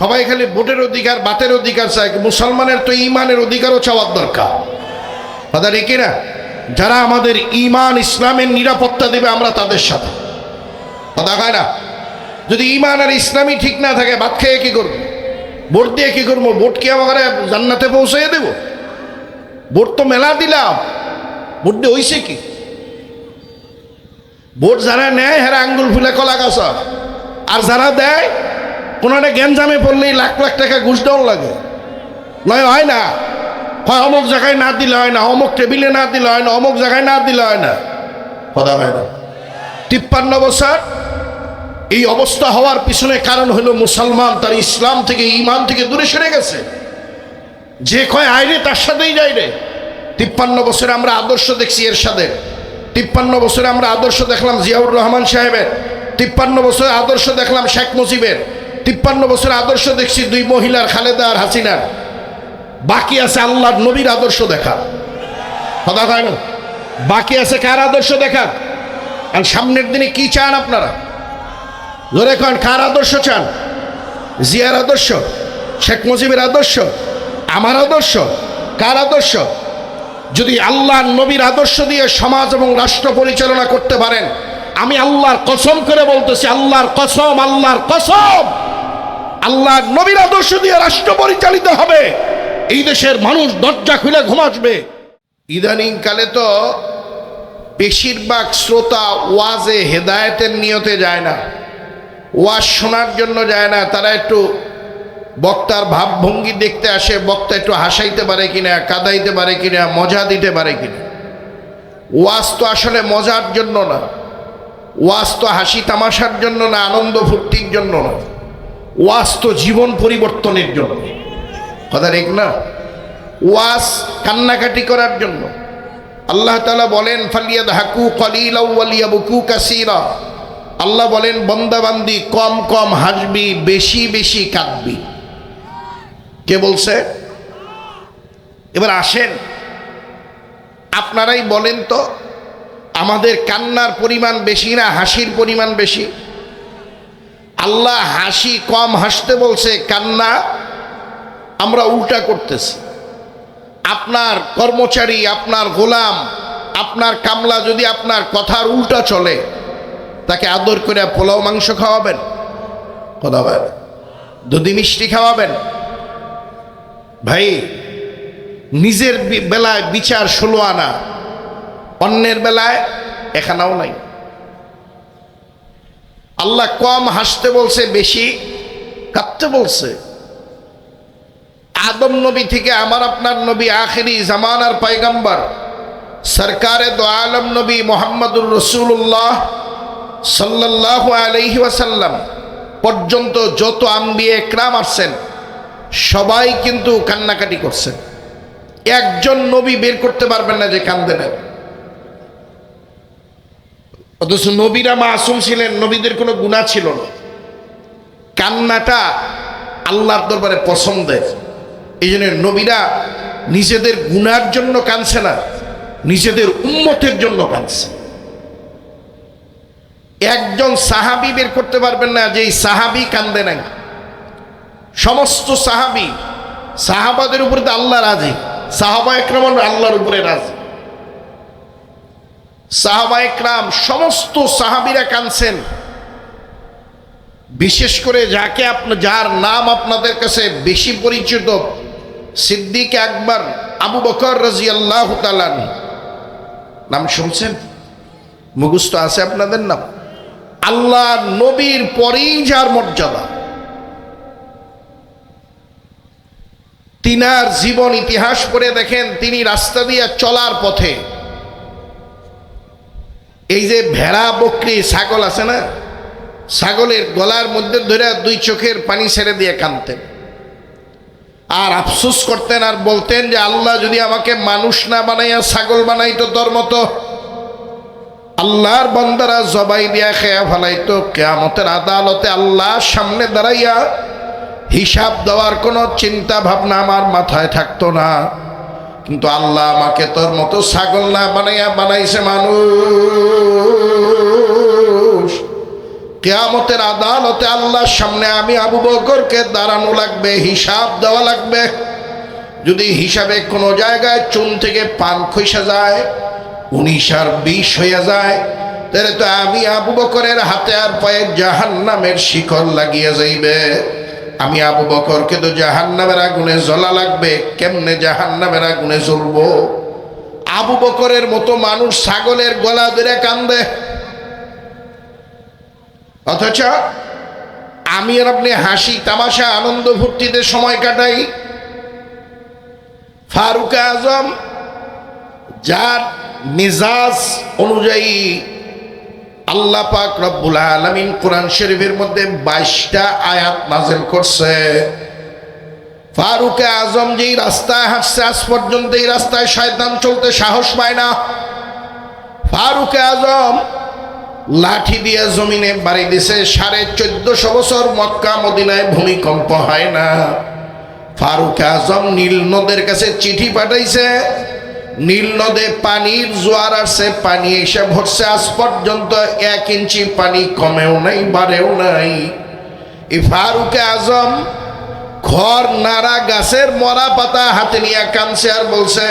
সবাই খালি ভোটের অধিকার, বাতের অধিকার চায়, মুসলমানের তো ইমানের অধিকারও চাওয়ার দরকার। কথা রেখে না যারা আমাদের ইমান, ইসলামের নিরাপত্তা দেবে আমরা তাদের সাথে। কথা হয় না? যদি ইমান আর ইসলামই ঠিক না থাকে, ভাত খেয়ে কি করব? ভোট দিয়ে কি করব? ভোট কি আমাকে জান্নাতে পৌঁছে দেব? ভোট তো মেলা দিলাম। ভোট দিয়ে হইছে কি? ভোট যারা নেয়, হেরা আঙ্গুল ফুলে কলা গাছ। আর যারা দেয় কোনো একটা গ্যাঞ্জামে পড়লেই লাখ লাখ টাকা ঘুষ দেওয়ার লাগে। নয়, হয় না। হয় অমুক জায়গায় না দিলে হয় না, অমুক টেবিলে না দিলে হয় না, অমুক জায়গায় না দিলে হয় না। কথা হয় না তিপ্পান্ন বছর, এই অবস্থা হওয়ার পিছনে কারণ হলো মুসলমান, তার ইসলাম থেকে ইমান থেকে দূরে সরে গেছে। যে কয় আইরে তার সাথেই যাই রে। তিপ্পান্ন বছরে আমরা আদর্শ দেখছি এর সাথে তিপ্পান্ন বছরে আমরা আদর্শ দেখলাম জিয়াউর রহমান সাহেবের। তিপ্পান্ন বছরে আদর্শ দেখলাম শেখ মুজিবের। তিপ্পান্ন বছরে আদর্শ দেখছি, দুই মহিলার, খালেদা আর হাসিনার। বাকি আছে আল্লাহর নবীর আদর্শ দেখা। কথা হয় না? বাকি আছে কার আদর্শ দেখা? আর সামনের দিনে কি চান আপনারা? ধরে কন, কার আদর্শ চান? জিয়ার আদর্শ? শেখ মুজিবের আদর্শ? আমার আদর্শ? কার আদর্শ? যদি আল্লাহর নবীর আদর্শ দিয়ে সমাজ এবং রাষ্ট্র পরিচালনা করতে পারেন, আমি আল্লাহর কসম করে বলতেছি, আল্লাহর কসম আল্লাহর কসম! আল্লাহর নবীর আদর্শ দিয়ে রাষ্ট্র পরিচালিত হবে। এই দেশের মানুষ দরজা খুলে ঘুমাসবে ইদানিং কালে তো বেশিরভাগ শ্রোতা ওয়াজে হেদায়েতের নিয়তে যায় না। ওয়াজ শোনার জন্য যায় না। তারা একটু বক্তার ভাবভঙ্গি দেখতে আসে। বক্তা একটু হাসাইতে পারে কিনা, কাদাইতে পারে কিনা, মজা দিতে পারে কিনা। ওয়াজ তো আসলে মজার জন্য না। ওয়াজ তো হাসি তামাশার জন্য না আনন্দ ফুর্তির জন্য না। ওয়াজ তো জীবন পরিবর্তনের জন্য। কথা ঠিক না? ওয়াজ কান্নাকাটি করার জন্য। আল্লাহ তালা বলেন ফালিয়াদ হাকু কলিলা বুকু কাসিরা। আল্লাহ বলেন, বন্দাবান্দি কম কম হাসবি, বেশি বেশি কাঁদবি। কে বলছে? এবার আসেন। আপনারাই বলেন তো, আমাদের কান্নার পরিমাণ বেশি না, হাসির পরিমাণ বেশি? আল্লাহ হাসি কম হাসতে বলছে, কান্না, আমরা উল্টা করতেছি। আপনার কর্মচারী, আপনার গোলাম, আপনার কামলা যদি আপনার কথার উল্টা চলে, তাকে আদর করে পোলাও, মাংস খাওয়াবেন? কথা দুধি মিষ্টি খাওয়াবেন? ভাই, নিজের বেলায় বিচার ষোলো আনা, অন্যের বেলায় এখানেও নাই। আল্লাহ কম হাসতে বলছে, বেশি কাঁদতে বলছে। আদম নবী থেকে আমার আপনার নবী আখেরি জামানার পাইগাম্বার সরকারে দো আলম নবী মোহাম্মদুর রসুল্লাহ সাল্লাহ আলহি ওয়াসাল্লাম পর্যন্ত যত আম্বিয়ে একরাম আসছেন, সবাই কিন্তু কান্নাকাটি করছেন। একজন নবী বের করতে পারবেন না যে কান্দে নেন অথচ নবীরা মাসুম ছিলেন, নবীদের কোনো গুণা ছিল না। কান্নাটা আল্লাহর দরবারে পছন্দের। এই জন্য নবীরা নিজেদের গুনার জন্য কাঁদছে না, নিজেদের উন্মতের জন্য কাঁদছে। একজন সাহাবি বের করতে পারবেন না যে এই সাহাবি কান্দে নাই। সমস্ত সাহাবি সাহাবাদের উপরে তো আল্লাহ রাজি সাহাবা একরাম আল্লাহর উপরে রাজি। সাহাবা একরাম সমস্ত সাহাবিরা কানছেন বিশেষ করে যাকে আপনার যার নাম আপনাদের কাছে বেশি পরিচিত, সিদ্দিক একবার আবু বকর রাজি আল্লাহ নাম শুনছেন? মুখস্থ আছে আপনাদের নাম? আল্লাহ নবীর পরেই যার মর্যাদা। তিনার জীবন ইতিহাস পড়ে দেখেন, তিনি রাস্তা দিয়ে চলার পথে। এই যে ভেড়া, বকরি, ছাগল আছে না? ছাগলের গলার মধ্যে ধরে দুই চোখের পানি ছেড়ে দিয়ে কানতেন আর আফসোস করতেন আর বলতেন যে আল্লাহ যদি আমাকে মানুষ না বানাইয়া ছাগল বানাইতো, তোর মতো। আল্লাহর বন্দারা জবাই দিয়া খেয়া ফেলাইতো, কেয়ামতের আদালতে আল্লাহর সামনে দাঁড়াইয়া হিসাব দেওয়ার কোনো চিন্তা ভাবনা আমার মাথায় থাকতো না। কিন্তু আল্লাহ আমাকে তোর মতো ছাগল না বানাইয়া বানাইছে মানুষ। কেয়ামতের আদালতে আল্লাহর সামনে আমি আবু বকরকে দাঁড়ানো লাগবে, হিসাব দেওয়া লাগবে। যদি হিসাবে কোনো জায়গায় চুন থেকে পান খইসা যায়, উনিশ আর বিশ হইয়া যায়, তাহলে তো আমি আবু বকরের হাতে আর পায়ে জাহান নামের শিকল লাগিয়ে যাইবে। আমি আবু বকরকে তো জাহান নামের আগুনে জ্বলা লাগবে, কেমনে জাহান নামের আগুনে জ্বলবো? আবু বকরের মতো মানুষ ছাগলের গলা ধরে কান্দে। অথচ আমি আর আপনি হাসি, তামাশা, আনন্দ ভর্তিতে সময় কাটাই। ফারুক আজম যার মিজাজ অনুযায়ী আল্লাহ পাক রব্বুল আলমিন কোরআন শরীফের মধ্যে বাইশটা আয়াত নাজেল করছে। ফারুক আজম যেই রাস্তায় হাঁটছে, আজ পর্যন্ত এই রাস্তায় শয়তান চলতে সাহস পায় না। ফারুক আজম লাঠি দিয়ে জমিনে বাড়ি দিছে, সাড়ে চোদ্দশো বছর মক্কা, মদিনায় ভূমিকম্প হয় না। ফারুক আজম নীল নদের কাছে চিঠি পাঠাইছে নীল নদে পানির জোয়ার আসছে পানি এসে ভরছে। আজ পর্যন্ত এক ইঞ্চি পানি কমেও নাই, বাড়েও নাই। এই ফারুক আজম ঘর, নাড়া, গাছের মরা পাতা হাতে নিয়ে কানছে আর বলছে,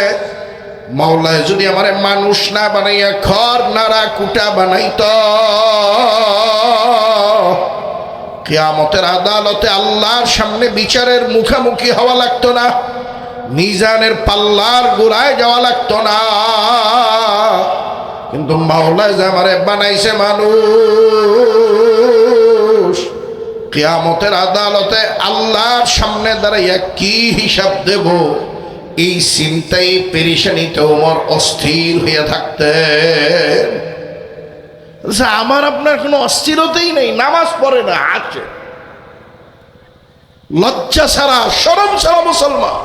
মাওলায় যদি আমার মানুষ না বানাইয়া খড় নাড়া, কুটা বানাইত, কেয়ামতের আদালতে আল্লাহর সামনে বিচারের মুখামুখি হওয়া লাগতো না। মিজানের পাল্লার গোড়ায় যাওয়া লাগতো না। কিন্তু মাওলায় যে আমারে বানাইছে মানুষ কেয়ামতের আদালতে আল্লাহর সামনে দাঁড়াইয়া কি হিসাব দেব? এই চিন্তাই পেরেশানিতে ওমর অস্থির হয়ে থাকতেন। বলছে, আমার আপনার কোনো অস্থিরতাই নেই নামাজ পড়ে না আছে লজ্জা ছাড়া সরম ছাড়া মুসলমান।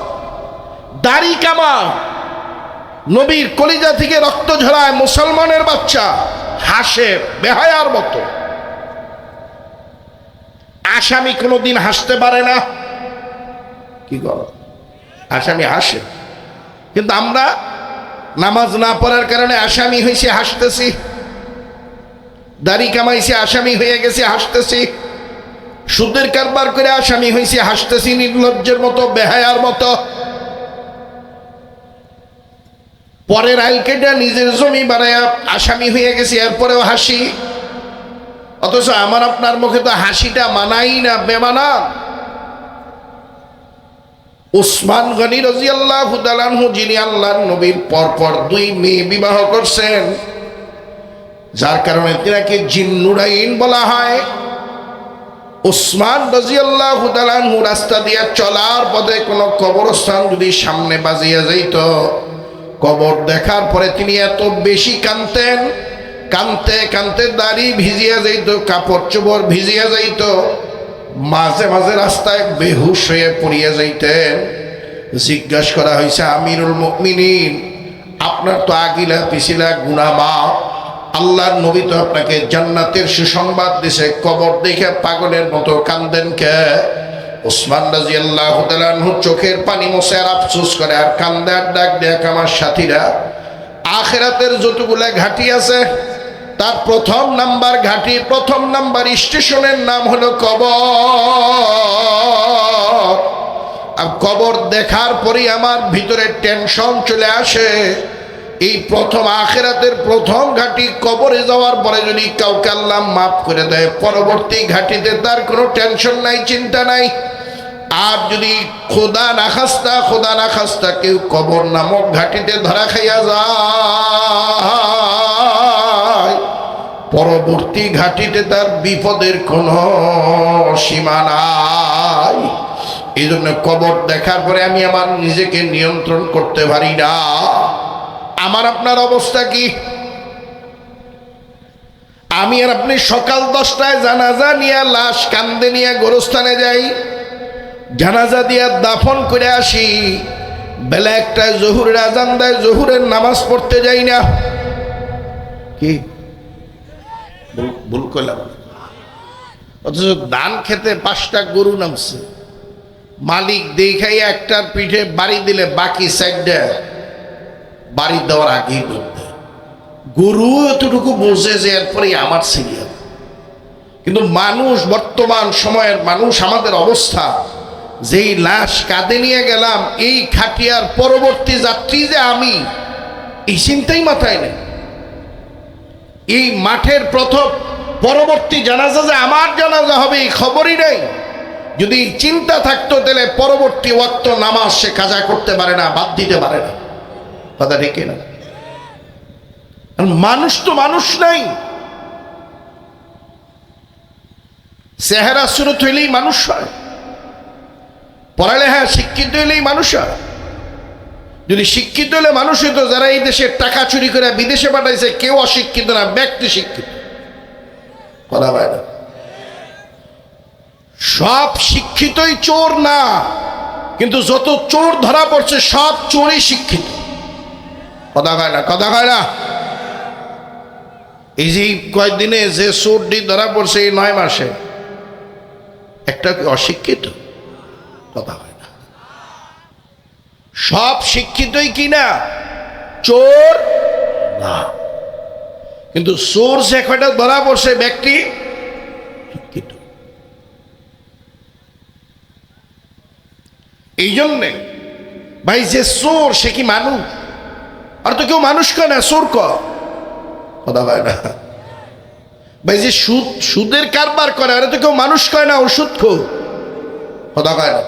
দাড়ি কামা। নবীর কলিজা থেকে রক্ত ঝরায় মুসলমানের বাচ্চা হাসে, বেহায়ার মতো। আসামি কোনোদিন হাসতে পারে না। কি কর আসামি হাসে। কিন্তু আমরা নামাজ না পড়ার কারণে আসামি হয়েছে হাসতেছি। দাড়ি কামাইছে আসামি হয়ে গেছে, হাসতেছি। সুদের কারবার করে আসামি হয়েছে হাসতেছি, নির্লজ্জের মতো, বেহায়ার মতো। পরের আইল কেটে নিজের জমি বানায় আসামি হয়ে গেছে, এরপরেও হাসি। অথচ আমার আপনার মুখে তো হাসিটা মানাই না বেমানা উসমান গনি রাজি আল্লাহ যিনি আল্লাহর নবীর পরপর দুই মেয়ে বিবাহ করছেন, যার কারণে তিনাকে জিন্নুরাইন বলা হয়। উসমান রাজি আল্লাহ রাস্তা দিয়ে চলার পথে কোনো কবরস্থান যদি সামনে বাজিয়া যাইত কবর দেখার পরে তিনি এত বেশি কানতেন কানতে কানতে দাড়ি ভিজিয়া যাইত, কাপড় চোপড় ভিজিয়া যাইত, মাঝে মাঝে রাস্তায় বেহুশ হয়ে পড়িয়া যাইতেন। জিজ্ঞাসা করা হয়েছে আমিরুল মুমিনিন, আপনার তো আগিলা পিছিলা গুনামা আল্লাহর নবী তো আপনাকে জান্নাতের সুসংবাদ দিছে, কবর দেখে পাগলের মতো কান্দেন কে? ওসমান রাজি আল্লাহ চোখের পানি মোছে আর আফসোস করে আর কান্দার ডাক দেখ আমার সাথীরা, আখেরাতের যতগুলা ঘাটি আছে, তার প্রথম নাম্বার ঘাটি, প্রথম নাম্বার স্টেশনের নাম হলো কবর। আর কবর দেখার পরেই আমার ভিতরে টেনশন চলে আসে। এই প্রথম আখেরাতের প্রথম ঘাটি কবরে যাওয়ার পরে যদি কাউকে আল্লাহ মাফ করে দেয়, পরবর্তী ঘাটিতে তার কোনো টেনশন নাই, চিন্তা নাই। আর যদি খোদা না খাস্তা, খোদা না খাস্তা, কেউ কবর নামক ঘাটিতে ধরা খাইয়া যায়, পরবর্তী ঘাটিতে তার বিপদের কোনো সীমা নাই। এই জন্য কবর দেখার পরে আমি আমার নিজেকে নিয়ন্ত্রণ করতে পারি না। আমার আপনার অবস্থা কি? আমি আর আপনি সকাল দশটায় জানাজা নিয়ে, লাশ কান্দে নিয়ে গোরস্থানে যাই। জানাজা দিয়া দাফন করে আসি। বেলা একটায় জহুরের আজান দেয়, জহুরের নামাজ পড়তে যাই না। কি? ভুল- করলাম। অথচ ধান খেতে পাঁচটা গরু নামছে। মালিক দেখাই একটার পিঠে বাড়ি দিলে বাকি সাইডটা বাড়ি দেওয়ার আগেই করতে গরু এতটুকু বোঝে যে এরপরে আমার সিরিয়াল। কিন্তু মানুষ, বর্তমান সময়ের মানুষ, আমাদের অবস্থা যেই লাশ কাঁধে নিয়ে গেলাম, এই খাটিয়ার পরবর্তী যাত্রী যে আমি, এই চিন্তাই মাথায় নেই। এই মাঠের প্রথম পরবর্তী জানাজা যে আমার জানাজা হবে, এই খবরই নেই। যদি চিন্তা থাকতো, তাহলে পরবর্তী ওয়াক্ত নামাজ সে কাজা করতে পারে না, বাদ দিতে পারে না। কথা রেখে না মানুষ তো মানুষ নাই। চেহারা সুরত হইলেই মানুষ হয়। পড়ালেখা শিক্ষিত হইলেই মানুষ হয়। যদি শিক্ষিত হলে মানুষ হইতো, যারা এই দেশের টাকা চুরি করে বিদেশে পাঠাইছে, কেউ অশিক্ষিত না, ব্যক্তি শিক্ষিত। কথা হয় না। সব শিক্ষিতই চোর না, কিন্তু যত চোর ধরা পড়ছে, সব চোরই শিক্ষিত। কথা কয় না, কথা কয় না। এই যে কয়েকদিনে যে চোরটি ধরা পড়ছে এই নয় মাসে, একটা অশিক্ষিত? কথা হয় না। সব শিক্ষিতই কি না? চোর না। কিন্তু চোর যে কয়টা ধরা পড়ছে ব্যক্তি শিক্ষিত। এই জন্যে ভাই, যে চোর, সে কি মানুষ? আর তো কেউ মানুষ কয় না, চোর ক কথা হয় না। ভাই, যে সুদ, সুদের কারবার করে, আরে তো কেউ মানুষ কয় না, ওষুধ খো কথা কয় না।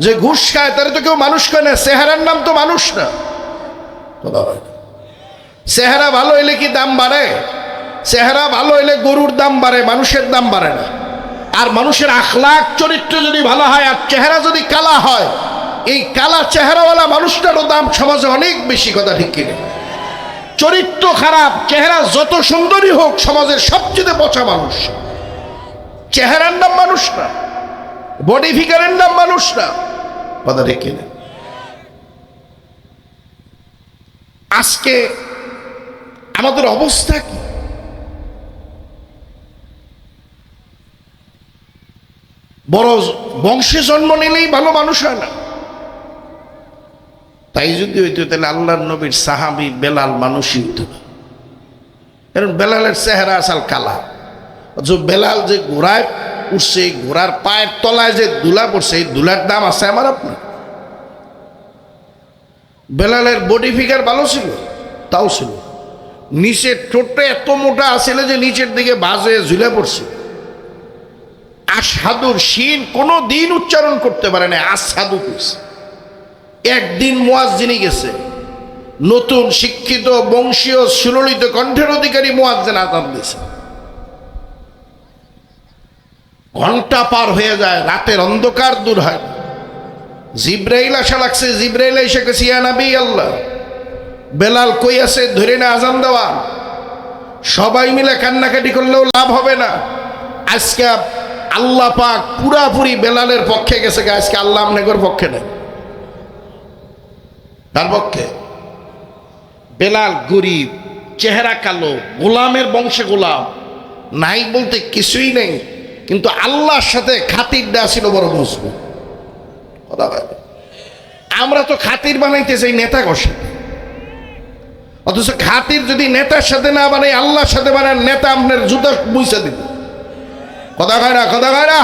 যে ঘুষ খায়, তারা তো কেউ মানুষ কয় না। চেহারার নাম তো মানুষ না। চেহারা ভালো হইলে কি দাম বাড়ে? চেহারা ভালো হইলে গরুর দাম বাড়ে, মানুষের দাম বাড়ে না। আর মানুষের আখলাক চরিত্র যদি ভালো হয়, আর চেহারা যদি কালা হয়, এই কালা চেহারাওয়ালা মানুষটারও দাম সমাজে অনেক বেশি, কথা ঠিক কিনে? চরিত্র খারাপ, চেহারা যত সুন্দরী হোক, সমাজের সবচেয়ে পচা মানুষ। চেহারার নাম মানুষ না। বডি ফিগারের নাম মানুষ না। কথা ঠিক কিনে আজকে আমাদের অবস্থা কি? বড় বংশে জন্ম নিলেই ভালো মানুষ হয় না। তাই যদি হইতো তাহলে আল্লাহর নবীর সাহাবি বেলাল মানুষই হইত না। কারণ বেলালের চেহারা আসাল কালা। অথচ বেলাল যে ঘোড়ায় উঠছে, ঘোড়ার পায়ের তলায় যে দুলা পড়ছে, এই দুলার দাম আছে আমার আপনার। বেলালের বডি ফিগার ভালো ছিল, তাও ছিল। নিচের ঠোঁটটা এত মোটা আছিল যে নিচের দিকে বাজে ঝুলে পড়ছে। আসাদুর শিন কোনো দিন উচ্চারণ করতে পারে না আসাদু একদিন মোয়াজ্জিনি গেছে। নতুন শিক্ষিত, বংশীয়, সুললিত কণ্ঠের অধিকারী মোয়াজ মোয়াজ্জেন আজান দিয়েছে। ঘণ্টা পার হয়ে যায়, রাতের অন্ধকার দূর হয়। জিব্রাইল আসা লাগছে, জিব্রাইল এসে গেছে আল্লাহ, বেলাল কই আছে? ধরে না আজান দেওয়া। সবাই মিলে কান্নাকাটি করলেও লাভ হবে না। আজকে আল্লাহ পাক পুরাপুরি বেলালের পক্ষে গেছে আজকে আল্লাহ আপনাদের পক্ষে নেই। তার পক্ষে। বেলাল গরিব, চেহারা কালো, গোলামের বংশে গোলাম, নাই বলতে কিছুই নেই। কিন্তু আল্লাহর সাথে খাতিরটা ছিল বড় মজবুত। আমরা তো খাতির বানাইতে চাই নেতা কষে অথচ খাতির যদি নেতার সাথে না বানাই, আল্লাহর সাথে বানান নেতা আপনার জুতা বুঝে দিবে। কথা কয় না, কথা না?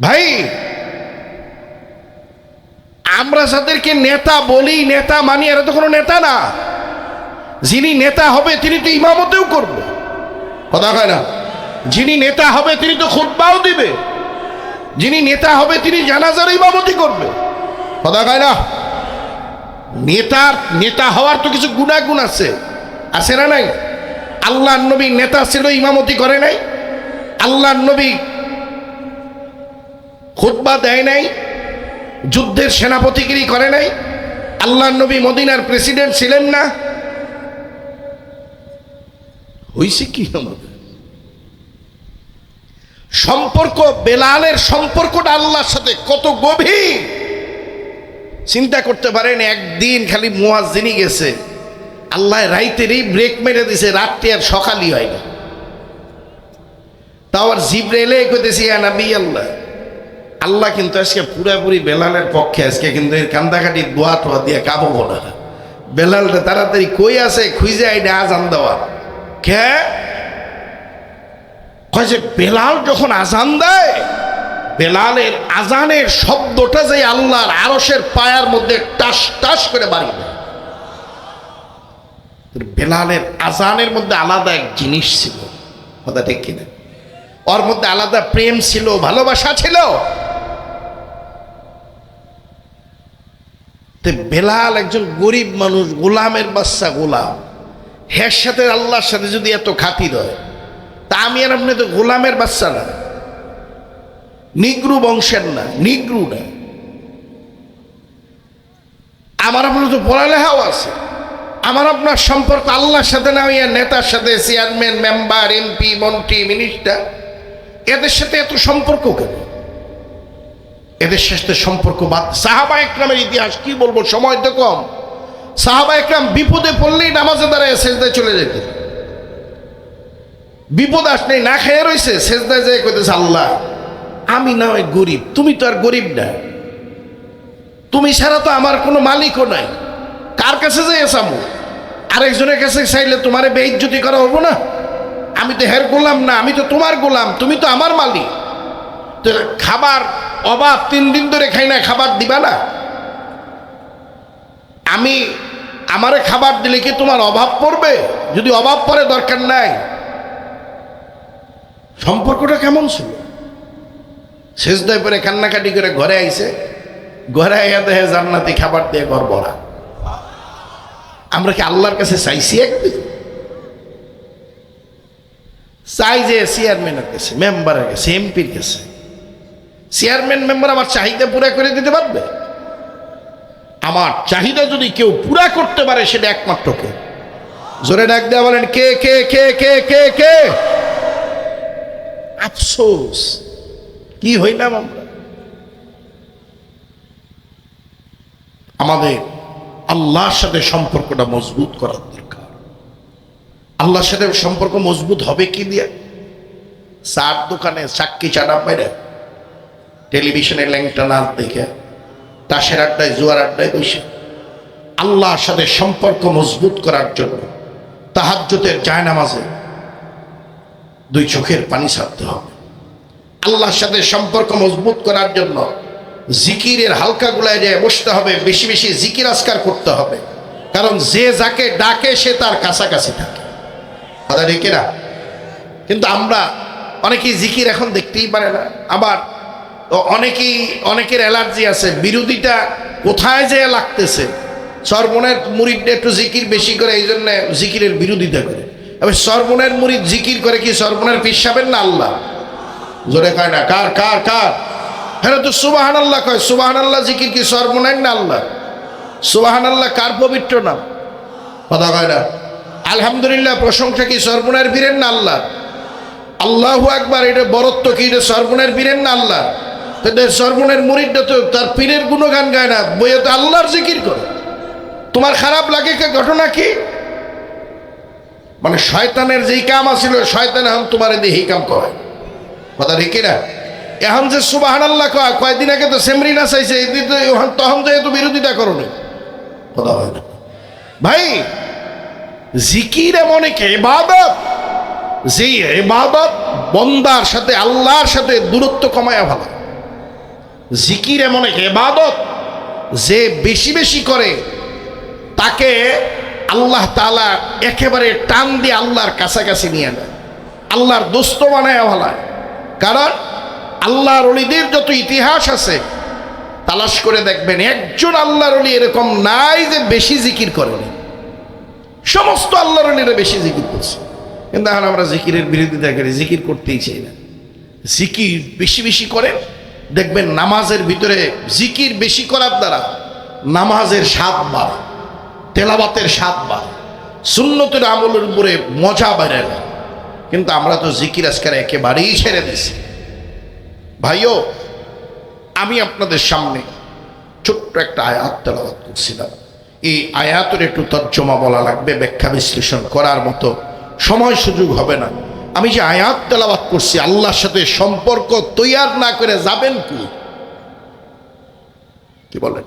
ভাই, আমরা যাদেরকে নেতা বলি, নেতা মানি, এরা তো কোনো নেতা না। যিনি নেতা হবে, তিনি তো ইমামতেও করবে। কথা কয় না? যিনি নেতা হবে, তিনি তো খুতবাও দিবে। যিনি নেতা হবে, তিনি জানাজার ইমামতি করবে। কথা কয় না? নেতার, নেতা হওয়ার তো কিছু গুণাগুণ আছে। আছে না নাই? আল্লাহ নবী নেতা ছিল, ইমামতি করে নাই। আল্লাহ নবী খুতবা দেয় নাই। যুদ্ধের সেনাপতিগিরি করে নাই। আল্লাহ নবী মদিনার প্রেসিডেন্ট ছিলেন না। হইছে কি আমাদের? সম্পর্ক, বেলালের সম্পর্কটা আল্লাহর সাথে কত গভীর? চিন্তা করতে পারেন, একদিন খালি মুয়াজ্জিনি গেছে। আল্লাহ রাইতেরই ব্রেক মেরে দিছে, রাত্রি আর সকালই হয় না। তাও আর জিব্রেলে কইতেছি নবী আল্লাহ। আল্লাহ কিন্তু আজকে পুরাপুরি বেলালের পক্ষে, আজকে কিন্তু এর কান্দাকাটি দোয়া টোয়া দিয়ে কাবো না বেলালটা তাড়াতাড়ি কই আছে, খুঁজে আইনে আজান দেওয়া। কে কয় যে বেলাল যখন আজান দেয়, বেলালের আজানের শব্দটা যে আল্লাহর আরসের পায়ার মধ্যে টাস টাস করে বাড়ি দেয় বেলালের আজানের মধ্যে আলাদা এক জিনিস ছিল, কথা ঠিক কিনা? ওর মধ্যে আলাদা প্রেম ছিল, ভালোবাসা ছিল। বেলাল একজন গরিব মানুষ, গোলামের বাচ্চা গোলাম। হের সাথে আল্লাহর সাথে যদি এত খাতির হয়, তা আমি আর আপনি তো গোলামের বাচ্চা না। নিগ্রু বংশের না, নিগ্রু না। আমার আপনার তো পড়ালেখাও আছে। আমার আপনার সম্পর্ক আল্লাহর সাথে না হইয়া নেতার সাথে, চেয়ারম্যান, মেম্বার, এমপি, মন্ত্রী, মিনিস্টার। এদের সাথে এত সম্পর্ক কেন? এদের সাথে সম্পর্ক বাদ সাহাবা একরামের ইতিহাস কি বলব? সময় তো কম। সাহাবা একরাম বিপদে পড়লেই নামাজে দাঁড়ায় সেজদায় চলে যেত বিপদ আসলেই না খেয়ে রয়েছে সেজদায় যেয়ে কইতেছে, আল্লাহ, আমি না ওই গরিব, তুমি তো আর গরিব না। তুমি ছাড়া তো আমার কোনো মালিকও নাই। কার কাছে যাই এসামু আরেকজনের কাছে চাইলে তোমারে বেইজ্জতি করা হব না? আমি তো হের গোলাম না, আমি তো তোমার গোলাম, তুমি তো আমার মালিক। তো খাবার অভাব, তিন দিন ধরে খাই না, খাবার দিবা না? আমি আমারে খাবার দিলে কি তোমার অভাব পড়বে? যদি অভাব পড়ে, দরকার নাই। সম্পর্কটা কেমন ছিল? শেষ শেষদায় পরে কান্নাকাটি করে ঘরে আইছে। ঘরে আইয়া দেহে জান্নাতি খাবার দিয়ে ঘর ভরা। আমরা কি আল্লাহর কাছে চাইছি একদিন? চাই যে চেয়ারম্যানের কাছে, মেম্বারের কাছে, এমপির কাছে। চেয়ারম্যান, মেম্বার আমার চাহিদা পুরা করে দিতে পারবে? আমার চাহিদা যদি কেউ পুরা করতে পারে, সেটা একমাত্র কে? জোরে ডাক দেওয়া বলেন, কে কে কে কে কে কে? আফসোস। কি হইলাম আমরা? আমাদের আল্লাহর সাথে সম্পর্কটা মজবুত করার দরকার। আল্লাহর সাথে সম্পর্ক মজবুত হবে কি দিয়ে? চার দোকানে চাক্কি চাটা মেরে টেলিভিশনে ল্যাংটা নাচ দেখে। তাসের আড্ডায়, জুয়ার আড্ডায় বসে। আল্লাহর সাথে সম্পর্ক মজবুত করার জন্য তাহাজ্যতের জায়নামাজে দুই চোখের পানি ছাড়তে হবে। আল্লাহর সাথে সম্পর্ক মজবুত করার জন্য জিকিরের হালকা গুলায় যে বসতে হবে, বেশি বেশি জিকির আজকার করতে হবে। কারণ যে যাকে ডাকে, সে তার কাছাকাছি থাকে। কথা ঠিক না কিন্তু আমরা অনেকেই জিকির এখন দেখতেই পারে না। আবার অনেকেই, অনেকের অ্যালার্জি আছে। বিরোধীটা কোথায় যে লাগতেছে? সরমনের মুরিদটা একটু জিকির বেশি করে, এই জন্য জিকিরের বিরোধিতা করে। এবার সরমনের মুরিদ জিকির করে কি সর্বনের পিসাবেন না আল্লাহ? জোরে কয় না, কার কার কার? হ্যাঁ তো সুবাহান আল্লাহ কয় সুবাহান আল্লাহ জিকির কি সর্বনাইন না আল্লাহ? সুবাহান আল্লাহ কার পবিত্র নাম? কথা কয় না। আলহামদুলিল্লাহ, প্রশংসা কি সর্বনার বীরেন না আল্লাহ? আল্লাহু একবার এটা বরত্ব কি, এটা সর্বনের বীরেন না আল্লাহ? সর্বনের মুরিদটা তো তার পীরের গুণগান গায় না, বইয়ে তো আল্লাহর জিকির করে। তোমার খারাপ লাগে ঘটনা কি? মানে শয়তানের যেই কাম আছিল, শয়তান এখন তোমার দিয়ে কাম করে। কথা ঠিক না এখন যে সুবাহান আল্লাহ কয়, কয়দিন আগে তো সেমরি না চাইছে তখন যে তো বিরোধিতা করো কথা হয় না। ভাই, জিকির এমন এক এবাদত যে এবাদত বন্দার সাথে আল্লাহর সাথে দূরত্ব কমায়া ভালো। জিকির এমন এক এবাদত যে বেশি বেশি করে তাকে আল্লাহ তালা একেবারে টান দিয়ে আল্লাহর কাছাকাছি নিয়ে নেয়, আল্লাহর দোস্ত বানায় ভালায় কারণ আল্লাহর অলিদের যত ইতিহাস আছে, তালাশ করে দেখবেন একজন আল্লাহর অলি এরকম নাই যে বেশি জিকির করেনি। সমস্ত আল্লাহর অলিরা বেশি জিকির করছে। কিন্তু এখন আমরা জিকিরের বিরোধিতা করি, জিকির করতেই চাই না। জিকির বেশি বেশি করেন দেখবেন নামাজের ভিতরে জিকির বেশি করার দ্বারা নামাজের স্বাদ বাড়ে তেলাবাতের স্বাদ বাড়ে, সুন্নতের আমলের উপরে মজা বেড়ে না কিন্তু আমরা তো জিকির আজকার একেবারেই ছেড়ে দিছি ভাইও, আমি আপনাদের সামনে ছোট্ট একটা আয়াত তেলাবাত করছিলাম। এই আয়াতের একটু তর্জমা বলা লাগবে, ব্যাখ্যা বিশ্লেষণ করার মতো সময় সুযোগ হবে না। আমি যে আয়াত তেলাবাত করছি, আল্লাহর সাথে সম্পর্ক তৈয়ার না করে যাবেন কি? কি বলেন?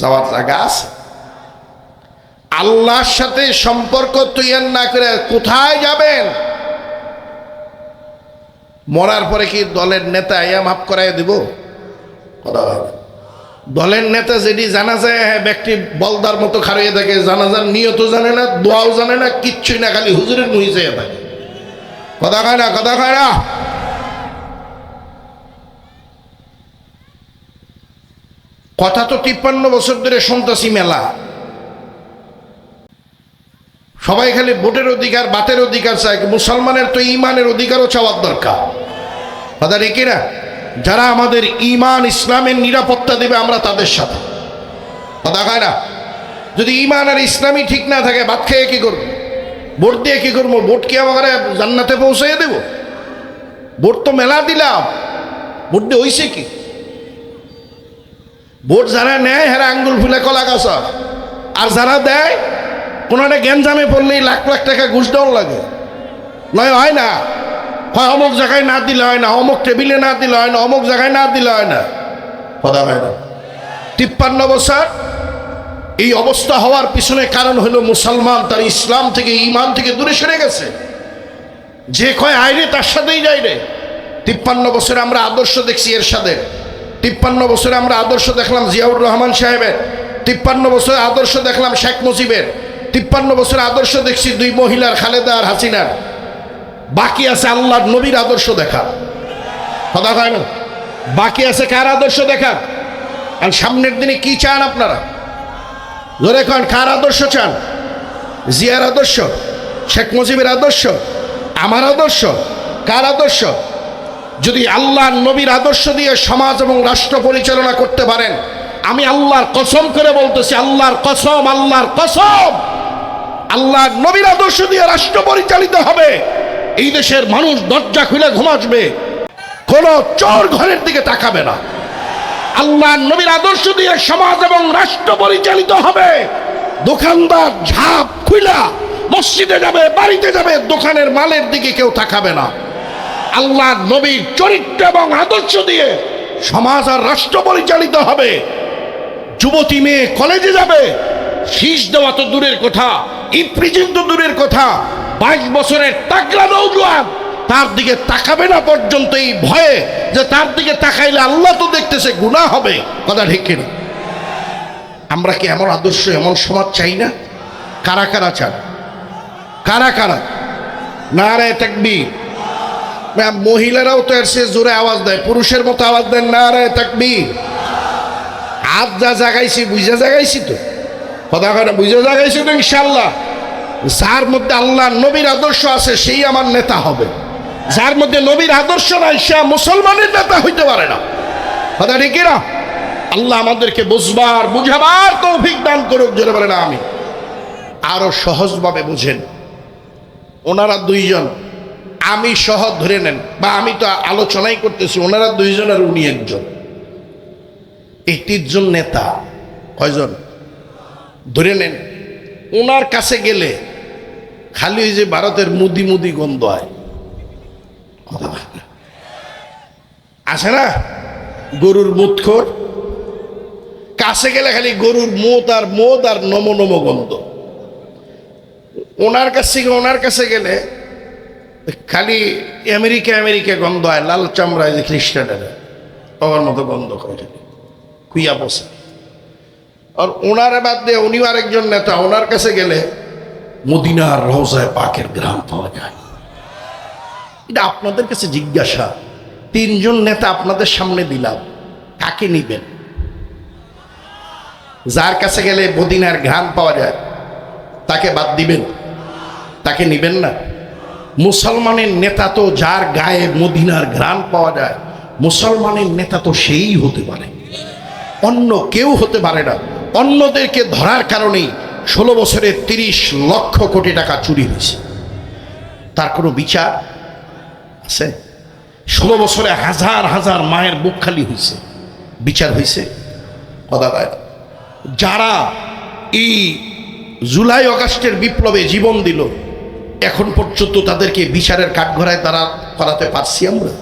যাওয়ার জায়গা আছে? আল্লাহর সাথে সম্পর্ক তৈয়ার না করে কোথায় যাবেন? মরার পরে কি দলের নেতা ইয়া মাফ করাই দিব? দলের নেতা যেটি জানা যায় হ্যাঁ ব্যক্তি বলদার মতো খাড়িয়ে থাকে জানাজার নিয়ত জানে না, দোয়াও জানে না, কিচ্ছুই না, খালি হুজুরের নুই চেয়ে থাকে। কথা খায় না, কথা খায় না। কথা তো তিপ্পান্ন বছর ধরে শুনতেছি মেলা। সবাই খালি ভোটের অধিকার, বাতের অধিকার চায় মুসলমানের তো ইমানের অধিকারও চাওয়ার দরকার। কথা রেখে না যারা আমাদের ইমান, ইসলামের নিরাপত্তা দেবে আমরা তাদের সাথে। কথা খায় না? যদি ইমান আর ইসলামই ঠিক না থাকে, ভাত খেয়ে কি করব? ভোট দিয়ে কি করব? ভোট কি আমাকে জান্নাতে পৌঁছে দেব? ভোট তো মেলা দিলাম। ভোট দিয়ে হইছে কি? ভোট যারা নেয়, হেরা আঙ্গুল ফুলে কলা গাছ। আর যারা দেয় কোনো একটা গ্যাঞ্জামে পড়লেই লাখ লাখ টাকা ঘুষ দেওয়ার লাগে। নয় হয় না। হয় অমুক জায়গায় না দিলে হয় না, অমুক টেবিলে না দিলে হয় না, অমুক জায়গায় না দিলে হয় না। হয় না তিপ্পান্ন বছর এই অবস্থা হওয়ার পিছনে কারণ হলো মুসলমান তার ইসলাম থেকে ইমান থেকে দূরে সরে গেছে। যে কয় আইরে তার সাথেই যাই রে। তিপ্পান্ন বছরে আমরা আদর্শ দেখছি এর সাথে তিপ্পান্ন বছরে আমরা আদর্শ দেখলাম জিয়াউর রহমান সাহেবের। তিপ্পান্ন বছরে আদর্শ দেখলাম শেখ মুজিবের। তিপ্পান্ন বছরে আদর্শ দেখছি দুই মহিলার, খালেদা আর হাসিনার। বাকি আছে আল্লাহর নবীর আদর্শ দেখা। কথা কয় না? বাকি আছে কার আদর্শ দেখা? আর সামনের দিনে কি চান আপনারা? ধরে কন, কার আদর্শ চান? জিয়ার আদর্শ? শেখ মুজিবের আদর্শ? আমার আদর্শ? কার আদর্শ? যদি আল্লাহর নবীর আদর্শ দিয়ে সমাজ এবং রাষ্ট্র পরিচালনা করতে পারেন, আমি আল্লাহর কসম করে বলতেছি, আল্লাহর কসম আল্লাহর কসম! আল্লাহর নবীর আদর্শ দিয়ে রাষ্ট্র পরিচালিত হবে। এই দেশের মানুষ দরজা খুলে ঘুমাসবে। কোন চোর ঘরের দিকে তাকাবে না। আল্লাহ নবীর আদর্শ দিয়ে সমাজ এবং রাষ্ট্র পরিচালিত হবে। দোকানদার ঝাপ খুইলা, মসজিদে যাবে, বাড়িতে যাবে, দোকানের মালের দিকে কেউ তাকাবে না। আল্লাহ নবীর চরিত্র এবং আদর্শ দিয়ে সমাজ আর রাষ্ট্র পরিচালিত হবে। যুবতী মেয়ে কলেজে যাবে, শীষ দেওয়া তো দূরের কথা ইপ্রিজিন তো দূরের কথা, বাইশ বছরের টাকলা নৌজোয়ান তার দিকে তাকাবে না পর্যন্ত এই ভয়ে যে তার দিকে তাকাইলে আল্লাহ তো দেখতেছে গুণা হবে। কথা ঠিক কিনা? আমরা কি এমন আদর্শ, এমন সমাজ চাই না? কারা কারা চান? কারা কারা? নারায় তাকবীর। ম্যাম, মহিলারাও তো এর সে জোরে আওয়াজ দেয়, পুরুষের মতো আওয়াজ দেন না নারায় তাকবীর। হাত যা জাগাইছি, বুঝে জাগাইছি তো। কথা কথা বুঝে জাগাইছি তো ইনশাল্লাহ যার মধ্যে আল্লাহ নবীর আদর্শ আছে, সেই আমার নেতা হবে। যার মধ্যে নবীর আদর্শ নাই, সে মুসলমানের নেতা হইতে পারে না। কথা ঠিক না আল্লাহ আমাদেরকে বুঝবার, বুঝাবার তৌফিক দান করুক, জোরে বলে না আমি আরও সহজভাবে বুঝেন। ওনারা দুইজন, আমি সহ ধরে নেন, বা আমি তো আলোচনাই করতেছি, ওনারা দুইজন আর উনি একজন। এই তিনজন নেতা, কয়জন? ধরে নেন, ওনার কাছে গেলে খালি ওই যে ভারতের মুদি মুদি গন্ধ হয়। আছে না? গরুর মুতখোর। কাছে গেলে খালি গরুর মুত আর মোদ আর নম নম গন্ধ। ওনার কাছ থেকে, ওনার কাছে গেলে খালি আমেরিকা আমেরিকা গন্ধ হয়, লাল চামড়ায় যে খ্রিস্টানেরা। আমার মতো গন্ধ করে কুইয়া বসে। আর ওনার বাদ দিয়ে উনিও আরেকজন নেতা, ওনার কাছে গেলে মদিনার রোজায় পাকের গ্রাম পাওয়া যায়। এটা আপনাদের কাছে জিজ্ঞাসা। তিনজন নেতা আপনাদের সামনে দিলাম। কাকে নিবেন? যার কাছে গেলে মদিনার ঘ্রাণ পাওয়া যায়, তাকে বাদ দিবেন। তাকে নিবেন না। মুসলমানের নেতা তো যার গায়ে মদিনার ঘ্রাণ পাওয়া যায়, মুসলমানের নেতা তো সেই হতে পারে। অন্য কেউ হতে পারে না। অন্যদেরকে ধরার কারণেই ষোলো বছরে তিরিশ লক্ষ কোটি টাকা চুরি হয়েছে। তার কোনো বিচার আছে। ষোলো বছরে হাজার হাজার মায়ের বুক খালি হয়েছে বিচার হয়েছে যারা এই জুলাই অগাস্টের বিপ্লবে জীবন দিল, এখন পর্যন্ত তাদেরকে বিচারের কাঠঘরায় তারা করাতে পারছি আমরা।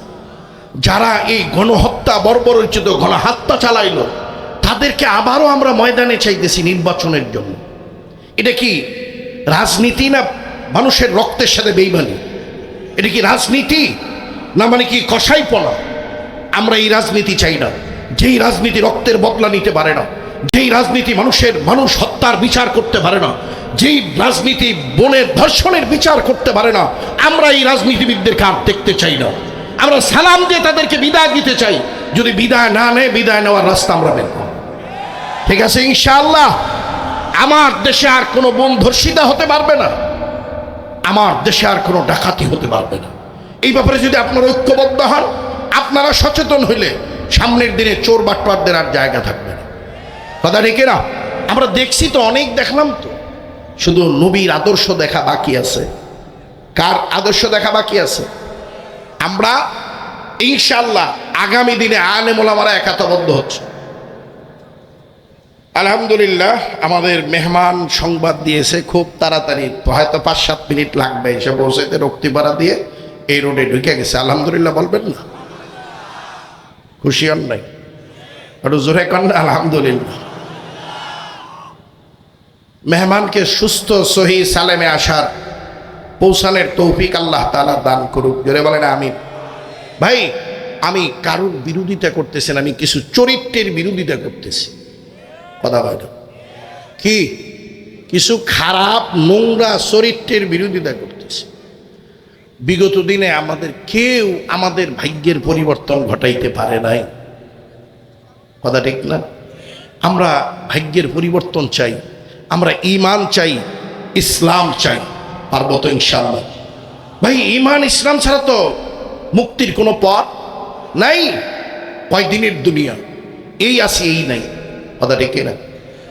যারা এই গণহত্যা বর্বরচিত, গণহত্যা চালাইলো, তাদেরকে আবারও আমরা ময়দানে চাইতেছি নির্বাচনের জন্য। এটা কি রাজনীতি না মানুষের রক্তের সাথে বেইমানি? এটা কি রাজনীতি? না মানে কি কষাই পলা? আমরা এই রাজনীতি চাই না। যেই রাজনীতি রক্তের বদলা নিতে পারে না, যেই রাজনীতি মানুষের মানুষ হত্যার বিচার করতে পারে না, যেই রাজনীতি বনের ধর্ষণের বিচার করতে পারে না, আমরা এই রাজনীতিবিদদেরকে আর দেখতে চাই না। আমরা সালাম দিয়ে তাদেরকে বিদায় দিতে চাই। যদি বিদায় না নেয়, বিদায় নেওয়ার রাস্তা আমরা বের ঠিক আছে, ইনশাআল্লাহ। আমার দেশে আর কোনো বোন ধর্ষিতা হতে পারবে না। আমার দেশে আর কোনো ডাকাতি হতে পারবে না। এই ব্যাপারে যদি আপনারা ঐক্যবদ্ধ হন, আপনারা সচেতন হইলে সামনের দিনে চোর বাটপারদের আর জায়গা থাকবে না। কথা রেখে না? আমরা দেখছি তো, অনেক দেখলাম তো। শুধু নবীর আদর্শ দেখা বাকি আছে। কার আদর্শ দেখা বাকি আছে? আমরা ইনশাল্লাহ আগামী দিনে আলেমোলামারা একাতবদ্ধ হচ্ছে। আলহামদুলিল্লাহ আমাদের মেহমান সংবাদ দিয়েছে খুব তাড়াতাড়ি। হয়তো পাঁচ সাত মিনিট লাগবে এসে পৌঁছাইতে রক্তিপাড়া দিয়ে এই রোডে ঢুকে গেছে। আলহামদুলিল্লাহ বলবেন না? খুশি হন নাই? একটু জোরে কন না, আলহামদুলিল্লাহ। মেহমানকে সুস্থ সহি সালেমে আসার পৌঁছানোর তৌফিক আল্লাহ তালা দান করুক। জোরে বলেন আমি ভাই আমি কারুর বিরোধিতা করতেছি না আমি কিছু চরিত্রের বিরোধিতা করতেছি। কথা বলে কি? কিছু খারাপ নোংরা চরিত্রের বিরোধিতা করতেছে। বিগত দিনে আমাদের কেউ আমাদের ভাগ্যের পরিবর্তন ঘটাইতে পারে নাই। কথা ঠিক না? আমরা ভাগ্যের পরিবর্তন চাই, আমরা ইমান চাই, ইসলাম চাই পার্বত ইনশাল্লাহ ভাই ইমান ইসলাম ছাড়া তো মুক্তির কোনো পথ নাই। কয়দিনের দুনিয়া? এই আছে, এই নাই। কথা ডেকে না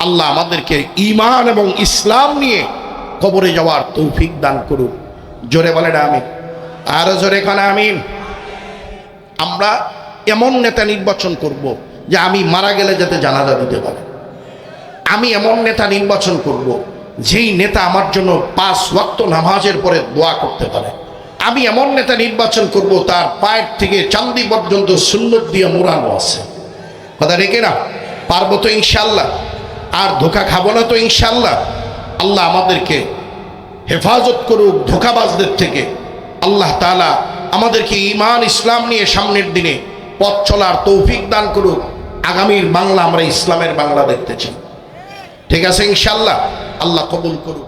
আল্লাহ আমাদেরকে ইমান এবং ইসলাম নিয়ে কবরে যাওয়ার তৌফিক দান করুন জোরে বলেন আমি আরও জোরে কানে আমিন। আমরা এমন নেতা নির্বাচন করব যে আমি মারা গেলে যাতে জানাজা দিতে পারে। আমি এমন নেতা নির্বাচন করব যেই নেতা আমার জন্য পাঁচ ওয়াক্ত নামাজের পরে দোয়া করতে পারে। আমি এমন নেতা নির্বাচন করব তার পায়ের থেকে চান্দি পর্যন্ত সুন্নত দিয়ে মোড়ানো আছে। কথা রেখে না পারব তো ইনশাল্লাহ আর ধোকা খাব না তো ইনশাল্লাহ আল্লাহ আমাদেরকে হেফাজত করুক ধোকাবাজদের থেকে। আল্লাহ তালা আমাদেরকে ইমান ইসলাম নিয়ে সামনের দিনে পথ চলার তৌফিক দান করুক। আগামীর বাংলা আমরা ইসলামের বাংলা দেখতে চাই ঠিক আছে ইনশাল্লাহ আল্লাহ কবুল করুক।